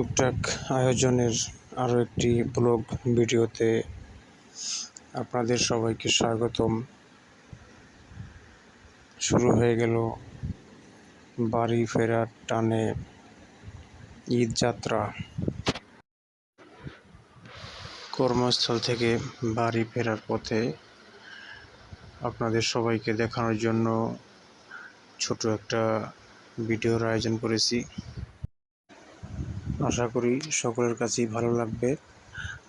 টুকটাক আয়োজনের আরও একটি ব্লগ ভিডিওতে আপনাদের সবাইকে স্বাগতম। শুরু হয়ে গেল বাড়ি ফেরার টানে ঈদ যাত্রা। কর্মস্থল থেকে বাড়ি ফেরার পথে আপনাদের সবাইকে দেখানোর জন্য ছোট একটা ভিডিওর আয়োজন করেছি। আশা করি সকলের কাছেই ভালো লাগবে।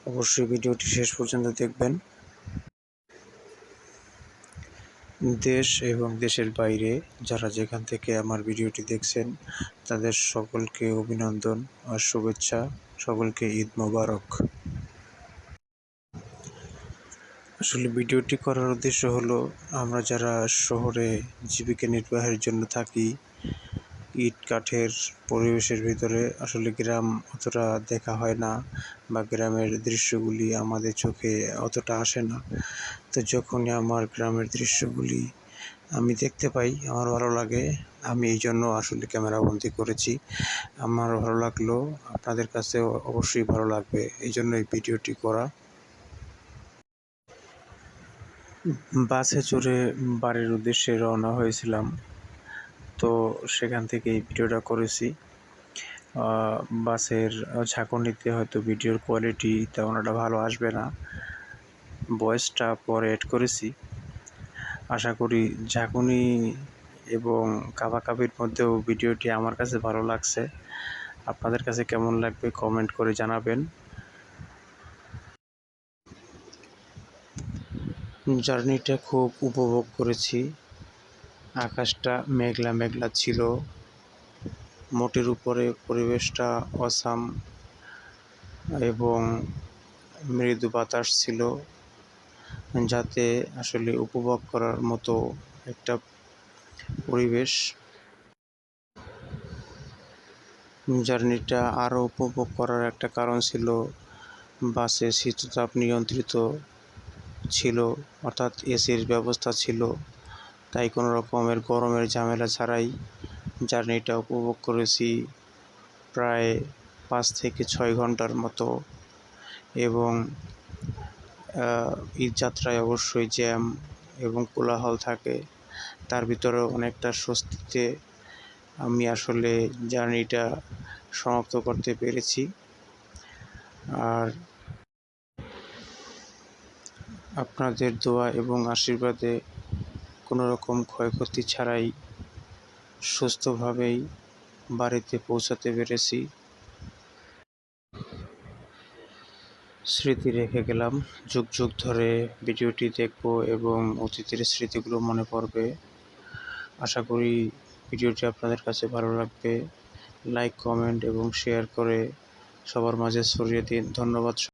অবশ্যই ভিডিওটি শেষ পর্যন্ত দেখবেন। দেশ এবং দেশের বাইরে যারা যেখান থেকে আমার ভিডিওটি দেখছেন, তাদের সকলকে অভিনন্দন আর শুভেচ্ছা। সকলকে ঈদ মোবারক। আসলে ভিডিওটি করার উদ্দেশ্য হলো, আমরা যারা শহরে জীবিকা নির্বাহের জন্য থাকি ইট কাঠের পরিবেশের ভিতরে আসলে গ্রাম অতটা দেখা হয় না বা গ্রামের দৃশ্যগুলি আমাদের চোখে অতটা আসে না। তো যখনই আমার গ্রামের দৃশ্যগুলি আমি দেখতে পাই, আমার ভালো লাগে। আমি এই জন্য আসলে ক্যামেরাবন্দি করেছি। আমার ভালো লাগল, আপনাদের কাছেও অবশ্যই ভালো লাগবে। এই জন্য এই ভিডিওটি করা। বাসে চড়ে বাড়ির উদ্দেশ্যে রওনা হয়েছিলাম। তো সেখান থেকে এই ভিডিওটা করেছি। বাসের ঝাঁকুনিতে হয়তো ভিডিওর কোয়ালিটি তেমন একটা ভালো আসবে না। ভয়েসটা পরে অ্যাড করেছি। আশা করি ঝাঁকুনি এবং কাবাকাবির মধ্যেও ভিডিওটি আমার কাছে ভালো লাগছে। আপনাদের কাছে কেমন লাগবে কমেন্ট করে জানাবেন। জার্নিটা খুব উপভোগ করেছি। আকাশটা মেঘলা মেঘলা ছিল। মোটের উপরে পরিবেশটা অসাম এবং মৃদু বাতাস ছিল, যাতে আসলে উপভোগ করার মতো একটা পরিবেশ। জার্নিটা আরও উপভোগ করার একটা কারণ ছিল, বাসে শীততাপ নিয়ন্ত্রিত ছিল, অর্থাৎ এসির ব্যবস্থা ছিল। তাই কোনো রকমের গরমের ঝামেলা ছাড়াই জার্নিটা উপভোগ করেছি প্রায় পাঁচ থেকে ছয় ঘণ্টার মতো। এবং ঈদ যাত্রায় অবশ্যই জ্যাম এবং কোলাহল থাকে। তার ভিতরে অনেকটা স্বস্তিতে আমি আসলে জার্নিটা সমাপ্ত করতে পেরেছি। আর আপনাদের দোয়া এবং আশীর্বাদে কোনো রকম ক্ষয়ক্ষতি ছাড়াই সুস্থভাবেই বাড়িতে পৌঁছাতে পেরেছি। স্মৃতি রেখে গেলাম। যুগ যুগ ধরে ভিডিওটি দেখব এবং অতীতের স্মৃতিগুলো মনে পড়বে। আশা করি ভিডিওটি আপনাদের কাছে ভালো লাগবে। লাইক, কমেন্ট এবং শেয়ার করে সবার মাঝে ছড়িয়ে দিন। ধন্যবাদ।